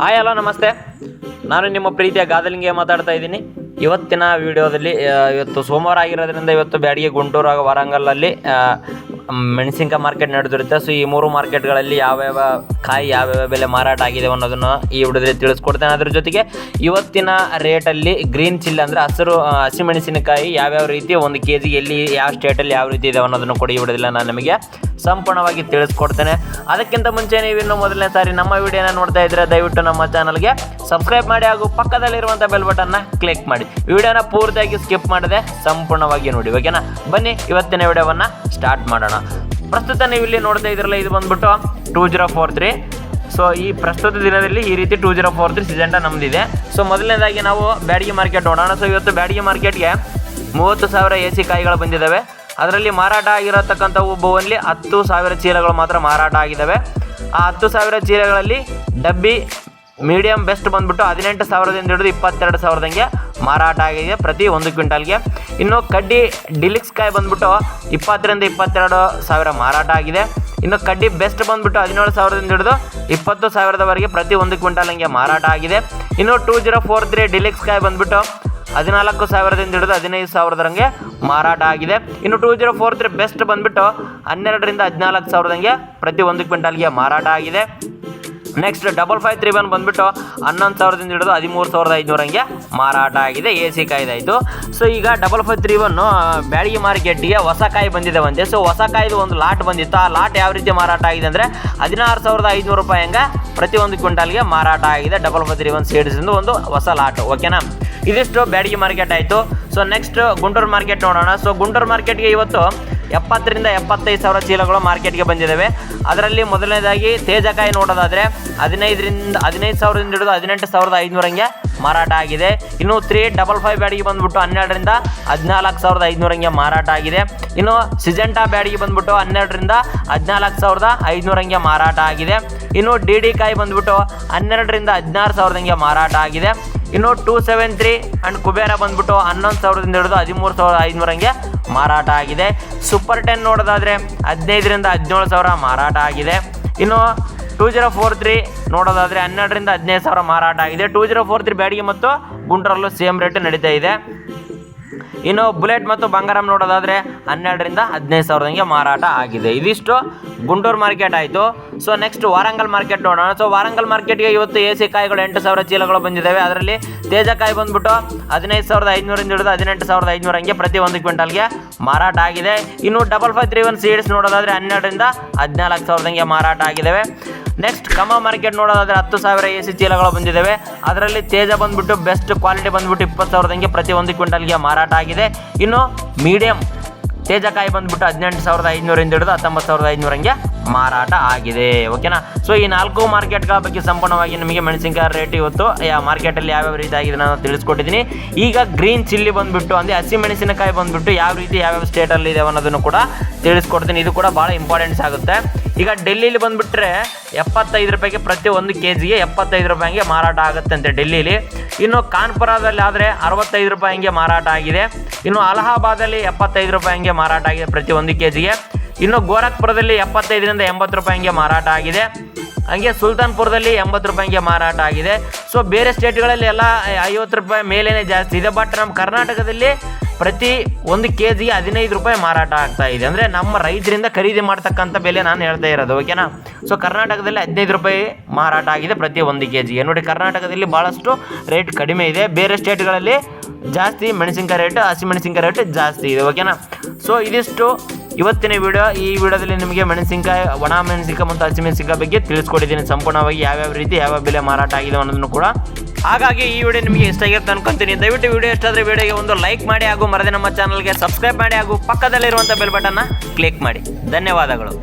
Hi hello ನಮಸ್ತೆ. ನಾನು ನಿಮ್ಮ ಪ್ರೀತಿಯ ಗಾದಲಿಂಗೆ ಮಾತಾಡ್ತಾ ಇದ್ದೀನಿ. ಇವತ್ತಿನ ವಿಡಿಯೋದಲ್ಲಿ ಇವತ್ತು ಸೋಮವಾರ ಆಗಿರೋದ್ರಿಂದ ಇವತ್ತು ಬ್ಯಾಡಿಗೆ ಗುಂಟೂರು ಹಾಗೂ ಮೆಣಸಿನ್ಕಾಯಿ ಮಾರ್ಕೆಟ್ ನಡೆದಿರುತ್ತೆ. ಸೊ ಈ ಮೂರು ಮಾರ್ಕೆಟ್ಗಳಲ್ಲಿ ಯಾವ್ಯಾವ ಕಾಯಿ, ಯಾವ್ಯಾವ ಬೆಲೆ ಮಾರಾಟ ಆಗಿದೆ ಅನ್ನೋದನ್ನು ಈ ವಿಡಿಯೋದಲ್ಲಿ ತಿಳಿಸ್ಕೊಡ್ತೇನೆ. ಅದ್ರ ಜೊತೆಗೆ ಇವತ್ತಿನ ರೇಟಲ್ಲಿ ಗ್ರೀನ್ ಚಿಲ್ಲಿ ಅಂದರೆ ಹಸಿರು ಹಸಿಮೆಣಸಿನಕಾಯಿ ಯಾವ್ಯಾವ ರೀತಿ, ಒಂದು ಕೆ ಜಿ ಎಲ್ಲಿ, ಯಾವ ಸ್ಟೇಟಲ್ಲಿ ಯಾವ ರೀತಿ ಇದೆ ಅನ್ನೋದನ್ನು ಕೂಡ ಈ ವಿಡಿಯೋದಲ್ಲಿ ನಾನು ನಿಮಗೆ ಸಂಪೂರ್ಣವಾಗಿ ತಿಳಿಸ್ಕೊಡ್ತೇನೆ. ಅದಕ್ಕಿಂತ ಮುಂಚೆ ನೀವು ಇನ್ನು ಮೊದಲನೇ ಸಾರಿ ನಮ್ಮ ವಿಡಿಯೋನ ನೋಡ್ತಾ ಇದ್ರೆ ದಯವಿಟ್ಟು ನಮ್ಮ ಚಾನಲ್ಗೆ ಸಬ್ಸ್ಕ್ರೈಬ್ ಮಾಡಿ ಹಾಗೂ ಪಕ್ಕದಲ್ಲಿರುವಂಥ ಬೆಲ್ ಬಟನ್ನ ಕ್ಲಿಕ್ ಮಾಡಿ. ವಿಡಿಯೋನ ಪೂರ್ತಿಯಾಗಿ ಸ್ಕಿಪ್ ಮಾಡದೆ ಸಂಪೂರ್ಣವಾಗಿ ನೋಡಿ ಓಕೆನಾ ಬನ್ನಿ, ಇವತ್ತಿನ ವಿಡಿಯೋವನ್ನು ಸ್ಟಾರ್ಟ್ ಮಾಡೋಣ. ಪ್ರಸ್ತುತ ನೀವು ಇಲ್ಲಿ ನೋಡ್ತಾ ಇದ್ರಲ್ಲ ಇದು ಬಂದ್ಬಿಟ್ಟು two zero four three so ಈ ಪ್ರಸ್ತುತ ದಿನದಲ್ಲಿ ಈ ರೀತಿ two zero four three Syngenta ನಮ್ದಿದೆ. So ಮೊದಲನೇದಾಗಿ ನಾವು ಬ್ಯಾಡಿಗೆ ಮಾರ್ಕೆಟ್ ನೋಡೋಣ. ಸೊ ಇವತ್ತು ಬ್ಯಾಡಿಗೆ ಮಾರ್ಕೆಟ್ಗೆ ಮೂವತ್ತು ಸಾವಿರ ಎ ಸಿ ಕಾಯಿಗಳು ಬಂದಿದ್ದಾವೆ. ಅದರಲ್ಲಿ ಮಾರಾಟ ಆಗಿರತಕ್ಕಂಥವು ಬೋನ್ಲಿ ಹತ್ತು ಸಾವಿರ ಚೀಲಗಳು ಮಾತ್ರ ಮಾರಾಟ ಆಗಿದ್ದಾವೆ. ಆ ಹತ್ತು ಸಾವಿರ ಚೀಲಗಳಲ್ಲಿ ಡಬ್ಬಿ ಮೀಡಿಯಂ ಬೆಸ್ಟ್ ಬಂದ್ಬಿಟ್ಟು ಹದಿನೆಂಟು ಸಾವಿರದಿಂದ ಹಿಡಿದು ಇಪ್ಪತ್ತೆರಡು ಸಾವಿರದಂಗೆ ಮಾರಾಟ ಆಗಿದೆ ಪ್ರತಿ ಒಂದು ಕ್ವಿಂಟಲ್ಗೆ. ಇನ್ನು ಕಡ್ಡಿ ಡಿಲಿಕ್ಸ್ ಕಾಯಿ ಬಂದ್ಬಿಟ್ಟು ಇಪ್ಪತ್ತರಿಂದ ಇಪ್ಪತ್ತೆರಡು ಸಾವಿರ ಮಾರಾಟ ಆಗಿದೆ. ಇನ್ನು ಕಡ್ಡಿ ಬೆಸ್ಟ್ ಬಂದ್ಬಿಟ್ಟು ಹದಿನೇಳು ಸಾವಿರದಿಂದ ಹಿಡಿದು ಇಪ್ಪತ್ತು ಸಾವಿರದವರೆಗೆ ಪ್ರತಿ ಒಂದು ಕ್ವಿಂಟಲ್ ಹಂಗೆ ಮಾರಾಟ ಆಗಿದೆ. ಇನ್ನು two zero four three deluxe ಕಾಯಿ ಬಂದ್ಬಿಟ್ಟು ಹದಿನಾಲ್ಕು ಸಾವಿರದಿಂದ ಹಿಡಿದು ಹದಿನೈದು ಸಾವಿರದಂಗೆ ಮಾರಾಟ ಆಗಿದೆ. ಇನ್ನು two zero four three best ಬಂದ್ಬಿಟ್ಟು ಹನ್ನೆರಡರಿಂದ ಹದಿನಾಲ್ಕು ಸಾವಿರದಂಗೆ ಪ್ರತಿ ಒಂದು ಕ್ವಿಂಟಲ್ಗೆ ಮಾರಾಟ ಆಗಿದೆ. Next double five three one ಬಂದ್ಬಿಟ್ಟು ಹನ್ನೊಂದು ಸಾವಿರದಿಂದ ಹಿಡಿದು ಹದಿಮೂರು ಸಾವಿರದ ಐದುನೂರಂಗೆ ಮಾರಾಟ ಆಗಿದೆ, ಎ ಸಿ ಕಾಯ್ದಾಯಿತು. ಸೊ ಈಗ double five three one Byadgi ಮಾರ್ಕೆಟ್ಗೆ ಹೊಸ ಕಾಯಿ ಬಂದಿದೆ ಒಂದೇ. ಸೊ ಹೊಸ ಕಾಯ್ದು ಒಂದು ಲಾಟ್ ಬಂದಿತ್ತು. ಆ ಲಾಟ್ ಯಾವ ರೀತಿ ಮಾರಾಟ ಆಗಿದೆ ಅಂದರೆ ಹದಿನಾರು ಸಾವಿರದ ಐದುನೂರು ರೂಪಾಯಿ ಹಂಗೆ ಪ್ರತಿ ಒಂದು ಕ್ವಿಂಟಲ್ಗೆ ಮಾರಾಟ ಆಗಿದೆ ಡಬಲ್ ಫೈವ್ ತ್ರೀ ಒನ್ ಸೀಡ್ಸಿಂದು ಒಂದು ಹೊಸ ಲಾಟ್ ಓಕೆನಾ ಇದಿಷ್ಟು ಬ್ಯಾಡಗಿ ಮಾರ್ಕೆಟ್ ಆಯಿತು. ಸೊ ನೆಕ್ಸ್ಟ್ ಗುಂಟೂರು ಮಾರ್ಕೆಟ್ ನೋಡೋಣ. ಸೊ ಗುಂಟೂರು ಮಾರ್ಕೆಟ್ಗೆ ಇವತ್ತು ಎಪ್ಪತ್ತರಿಂದ ಎಪ್ಪತ್ತೈದು ಸಾವಿರ ಚೀಲಗಳು ಮಾರ್ಕೆಟ್ಗೆ ಬಂದಿದ್ದಾವೆ ಅದರಲ್ಲಿ ಮೊದಲನೇದಾಗಿ ತೇಜಕಾಯಿ ನೋಡೋದಾದರೆ ಹದಿನೈದರಿಂದ ಹದಿನೈದು ಸಾವಿರದಿಂದ ಹಿಡಿದು ಹದಿನೆಂಟು ಸಾವಿರದ ಐದುನೂರಂಗೆ ಮಾರಾಟ ಆಗಿದೆ. ಇನ್ನು ತ್ರೀ ಡಬಲ್ ಫೈವ್ ಬ್ಯಾಡಿಗೆ ಬಂದ್ಬಿಟ್ಟು ಹನ್ನೆರಡರಿಂದ ಹದಿನಾಲ್ಕು ಸಾವಿರದ ಐದುನೂರಂಗೆ ಮಾರಾಟ ಆಗಿದೆ. ಇನ್ನು ಸಿಜೆಂಟಾ ಬ್ಯಾಡಿಗೆ ಬಂದ್ಬಿಟ್ಟು ಹನ್ನೆರಡರಿಂದ ಹದಿನಾಲ್ಕು ಸಾವಿರದ ಐದುನೂರಂಗೆ ಮಾರಾಟ ಆಗಿದೆ. ಇನ್ನು ಡಿ ಡಿ ಕಾಯಿ ಬಂದ್ಬಿಟ್ಟು ಹನ್ನೆರಡರಿಂದ ಹದಿನಾರು ಸಾವಿರದಂಗೆ ಮಾರಾಟ ಆಗಿದೆ. ಇನ್ನು two seven three and Kubera ಬಂದ್ಬಿಟ್ಟು ಹನ್ನೊಂದು ಸಾವಿರದಿಂದ ಹಿಡಿದು ಹದಿಮೂರು ಸಾವಿರದ ಐದುನೂರಂಗೆ ಮಾರಾಟ ಆಗಿದೆ. ಸೂಪರ್ ಟೆನ್ ನೋಡೋದಾದರೆ ಹದಿನೈದರಿಂದ ಹದಿನೇಳು ಸಾವಿರ ಮಾರಾಟ ಆಗಿದೆ. ಇನ್ನು ಟೂ ಜೀರೋ ಫೋರ್ ತ್ರೀ ನೋಡೋದಾದರೆ ಹನ್ನೆರಡರಿಂದ ಹದಿನೈದು ಸಾವಿರ ಮಾರಾಟ ಆಗಿದೆ. Two zero four three Byadgi ಮತ್ತು ಗುಂಟೂರಲ್ಲೂ ಸೇಮ್ ರೇಟ್ ನಡೀತಾ ಇದೆ. ಇನ್ನು ಬುಲೆಟ್ ಮತ್ತು ಬಂಗಾರಂ ನೋಡೋದಾದರೆ ಹನ್ನೆರಡರಿಂದ ಹದಿನೈದು ಸಾವಿರದಂಗೆ ಮಾರಾಟ ಆಗಿದೆ. ಇದಿಷ್ಟು ಗುಂಟೂರು ಮಾರ್ಕೆಟ್ ಆಯಿತು. ಸೊ ನೆಕ್ಸ್ಟ್ ವಾರಂಗಲ್ ಮಾರ್ಕೆಟ್ ನೋಡೋಣ. ಸೊ ವಾರಂಗಲ್ ಮಾರ್ಕೆಟ್ಗೆ ಇವತ್ತು ಎ ಸಿ ಕಾಯಿಗಳು ಎಂಟು ಸಾವಿರ ಚೀಲಗಳು ಬಂದಿದ್ದಾವೆ. ಅದರಲ್ಲಿ ತೇಜಕಾಯಿ ಬಂದ್ಬಿಟ್ಟು ಹದಿನೈದು ಸಾವಿರದ ಐದುನೂರಿಂದ ಹಿಡಿದು ಹದಿನೆಂಟು ಸಾವಿರದ ಐದುನೂರ ಹಂಗೆ ಪ್ರತಿ ಒಂದು ಕ್ವಿಂಟಲ್ಗೆ ಮಾರಾಟ ಆಗಿದೆ. ಇನ್ನು double five three one seeds ನೋಡೋದಾದರೆ ಹನ್ನೆರಡರಿಂದ ಹದಿನಾಲ್ಕು ಸಾವಿರದಂಗೆ ಮಾರಾಟ ಆಗಿದ್ದಾವೆ. ನೆಕ್ಸ್ಟ್ ಕಮ ಮಾರ್ಕೆಟ್ ನೋಡೋದಾದ್ರೆ ಹತ್ತು ಸಾವಿರ ಎ ಸಿ ಚೀಲಗಳು ಬಂದಿದ್ದಾವೆ ಅದರಲ್ಲಿ ತೇಜ ಬಂದ್ಬಿಟ್ಟು ಬೆಸ್ಟ್ ಕ್ವಾಲಿಟಿ ಬಂದ್ಬಿಟ್ಟು ಇಪ್ಪತ್ತು ಸಾವಿರದಂಗೆ ಪ್ರತಿ ಒಂದು ಕ್ವಿಂಟಲ್ಗೆ ಮಾರಾಟ ಆಗಿದೆ. ಇನ್ನು ಮೀಡಿಯಂ ತೇಜಕಾಯಿ ಬಂದ್ಬಿಟ್ಟು ಹದಿನೆಂಟು ಸಾವಿರದ ಐನೂರಿಂದ ಹಿಡಿದು ಹತ್ತೊಂಬತ್ತು ಸಾವಿರದ ಐದುನೂರಂಗೆ ಮಾರಾಟ ಆಗಿದೆ ಓಕೆನಾ ಸೊ ಈ ನಾಲ್ಕು ಮಾರ್ಕೆಟ್ಗಳ ಬಗ್ಗೆ ಸಂಪೂರ್ಣವಾಗಿ ನಿಮಗೆ ಮೆಣಸಿನಕಾಯಿ ರೇಟ್ ಇವತ್ತು ಮಾರ್ಕೆಟಲ್ಲಿ ಯಾವ್ಯಾವ ರೀತಿ ಆಗಿದೆ ನಾನು ತಿಳಿಸ್ಕೊಟ್ಟಿದ್ದೀನಿ. ಈಗ ಗ್ರೀನ್ ಚಿಲ್ಲಿ ಬಂದ್ಬಿಟ್ಟು, ಅಂದರೆ ಹಸಿ ಮೆಣಸಿನಕಾಯಿ ಬಂದ್ಬಿಟ್ಟು ಯಾವ ರೀತಿ ಯಾವ್ಯಾವ ಸ್ಟೇಟಲ್ಲಿ ಇದೆ ಅನ್ನೋದನ್ನು ಕೂಡ ತಿಳಿಸ್ಕೊಡ್ತೀನಿ. ಇದು ಕೂಡ ಭಾಳ ಇಂಪಾರ್ಟೆನ್ಸ್ ಆಗುತ್ತೆ. ಈಗ ಡೆಲ್ಲಿಲಿ ಬಂದುಬಿಟ್ರೆ ಎಪ್ಪತ್ತೈದು ರೂಪಾಯಿಗೆ ಪ್ರತಿ ಒಂದು ಕೆ ಜಿಗೆ ಎಪ್ಪತ್ತೈದು ರೂಪಾಯಿಗೆ ಮಾರಾಟ ಆಗುತ್ತೆ ಅಂತೆ ಡೆಲ್ಲಿಲಿ. ಇನ್ನು ಕಾನ್ಪುರದಲ್ಲಿ ಆದರೆ ಅರವತ್ತೈದು ರೂಪಾಯಿ ಹಂಗೆ ಮಾರಾಟ ಆಗಿದೆ. ಇನ್ನು ಅಲಹಾಬಾದಲ್ಲಿ ಎಪ್ಪತ್ತೈದು ರೂಪಾಯಿ ಹಂಗೆ ಮಾರಾಟ ಆಗಿದೆ ಪ್ರತಿ ಒಂದು ಕೆ ಜಿಗೆ ಇನ್ನು ಗೋರಖ್ಪುರದಲ್ಲಿ ಎಪ್ಪತ್ತೈದರಿಂದ ಎಂಬತ್ತು ರೂಪಾಯಿ ಹಂಗೆ ಮಾರಾಟ ಆಗಿದೆ. ಹಾಗೆ ಸುಲ್ತಾನ್ಪುರದಲ್ಲಿ ಎಂಬತ್ತು ರೂಪಾಯಿಗೆ ಮಾರಾಟ ಆಗಿದೆ. ಸೊ ಬೇರೆ ಸ್ಟೇಟ್ಗಳಲ್ಲಿ ಎಲ್ಲ ಐವತ್ತು ರೂಪಾಯಿ ಮೇಲೇ ಜಾಸ್ತಿ ಇದೆ. ಬಟ್ ನಮ್ಮ ಕರ್ನಾಟಕದಲ್ಲಿ ಪ್ರತಿ ಒಂದು ಕೆ ಜಿಗೆ ಹದಿನೈದು ರೂಪಾಯಿ ಮಾರಾಟ ಆಗ್ತಾ ಇದೆ. ಅಂದರೆ ನಮ್ಮ ರೈತರಿಂದ ಖರೀದಿ ಮಾಡ್ತಕ್ಕಂಥ ಬೆಲೆ ನಾನು ಹೇಳ್ತಾ ಇರೋದು ಓಕೆನಾ ಸೊ ಕರ್ನಾಟಕದಲ್ಲಿ ಹದಿನೈದು ರೂಪಾಯಿ ಮಾರಾಟ ಆಗಿದೆ ಪ್ರತಿ ಒಂದು ಕೆ ಜಿಗೆ ನೋಡಿ, ಕರ್ನಾಟಕದಲ್ಲಿ ಭಾಳಷ್ಟು ರೇಟ್ ಕಡಿಮೆ ಇದೆ. ಬೇರೆ ಸ್ಟೇಟ್ಗಳಲ್ಲಿ ಜಾಸ್ತಿ ಮೆಣಸಿನ್ಕಾಯಿ ರೇಟ್ ಹಸಿಮೆಣಸಿನ್ಕಾಯಿ ರೇಟ್ ಜಾಸ್ತಿ ಇದೆ ಓಕೆನಾ ಸೊ ಇದಿಷ್ಟು ಇವತ್ತಿನ ವಿಡಿಯೋ, ಈ ವಿಡಿಯೋದಲ್ಲಿ ನಿಮಗೆ ಮೆಣಸಿನಕಾಯಿ, ಒಣ ಮೆಣಸಿನಕಾಯಿ ಮತ್ತು ಹಸಿಮೆಣಸಿನಕಾಯಿ ಬಗ್ಗೆ ತಿಳಿಸ್ಕೊಟ್ಟಿದ್ದೀನಿ. ಸಂಪೂರ್ಣವಾಗಿ ಯಾವ್ಯಾವ ರೀತಿ ಯಾವ್ಯಾವ ಬೆಲೆ ಮಾರಾಟ ಆಗಿದೆ ಅನ್ನೋದನ್ನು ಕೂಡ. ಹಾಗಾಗಿ ಈ ವಿಡಿಯೋ ನಿಮಗೆ ಇಷ್ಟ ಆಗಿರುತ್ತೆ ಅನ್ಕೊಂತೀನಿ. ದಯವಿಟ್ಟು ವಿಡಿಯೋ ಇಷ್ಟ ಆದರೆ ವಿಡಿಯೋಗೆ ಒಂದು ಲೈಕ್ ಮಾಡಿ ಹಾಗೂ ಮರದೇ ನಮ್ಮ ಚಾನಲ್ಗೆ ಸಬ್ಸ್ಕ್ರೈಬ್ ಮಾಡಿ ಹಾಗೂ ಪಕ್ಕದಲ್ಲಿರುವಂಥ ಬೆಲ್ ಬಟನ್ನ ಕ್ಲಿಕ್ ಮಾಡಿ. ಧನ್ಯವಾದಗಳು.